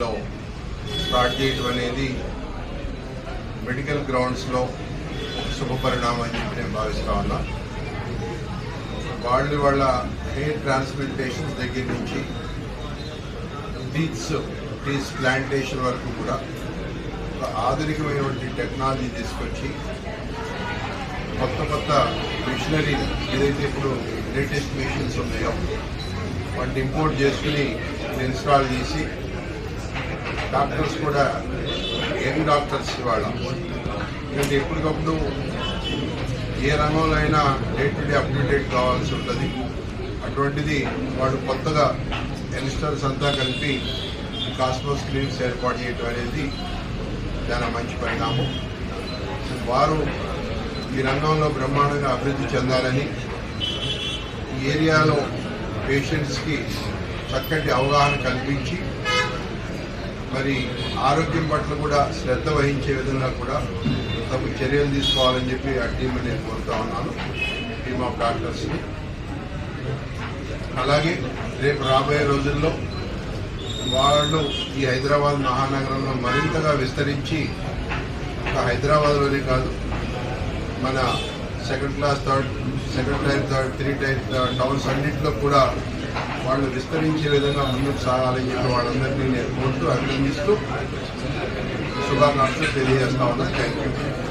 లో స్టార్ట్ చేయడం అనేది మెడికల్ గ్రౌండ్స్లో శుభ పరిణామం అని చెప్పి నేను భావిస్తా ఉన్నా. వాళ్ళు వాళ్ళ హెయిర్ ట్రాన్స్ప్లాంటేషన్స్ దగ్గర నుంచి టీత్స్ టీస్ ప్లాంటేషన్ వరకు కూడా ఒక ఆధునికమైనటువంటి టెక్నాలజీ తీసుకొచ్చి కొత్త కొత్త మిషనరీ ఏదైతే ఇప్పుడు లేటెస్ట్ మిషన్స్ ఉన్నాయో వాటిని ఇంపోర్ట్ చేసుకుని ఇన్స్టాల్ చేసి డాక్టర్స్ కూడా యంగ్ డాక్టర్స్ ఇవాళ? ఎందుకంటే ఎప్పటికప్పుడు ఏ రంగంలో అయినా day to day update కావాల్సి ఉంటుంది. అటువంటిది వాడు కొత్తగా యంగ్స్టర్స్ అంతా కలిపి కాస్మోస్ క్లినిక్స్ ఏర్పాటు చేయడం అనేది చాలా మంచి పరిణామం. వారు ఈ రంగంలో బ్రహ్మాండంగా అభివృద్ధి చెందాలని ఈ ఏరియాలో పేషెంట్స్కి చక్కటి అవగాహన కల్పించి మరి ఆరోగ్యం పట్ల కూడా శ్రద్ధ వహించే విధంగా కూడా తగు చర్యలు తీసుకోవాలని చెప్పి ఆ టీంని నేను కోరుతా ఉన్నాను. టీమ్ ఆఫ్ డాక్టర్స్ని అలాగే రేపు రాబోయే రోజుల్లో వాళ్ళు ఈ హైదరాబాద్ మహానగరంలో మరింతగా విస్తరించి ఒక హైదరాబాద్లోనే కాదు మన second class third second tier third three tier towns అన్నింటిలో కూడా వాళ్ళు విస్తరించే విధంగా ముందుకు సాగాలని చెప్పి వాళ్ళందరినీ నేను కోరుతూ అభినందిస్తూ శుభాకాంక్షలు తెలియజేస్తా ఉన్నాను. Thank you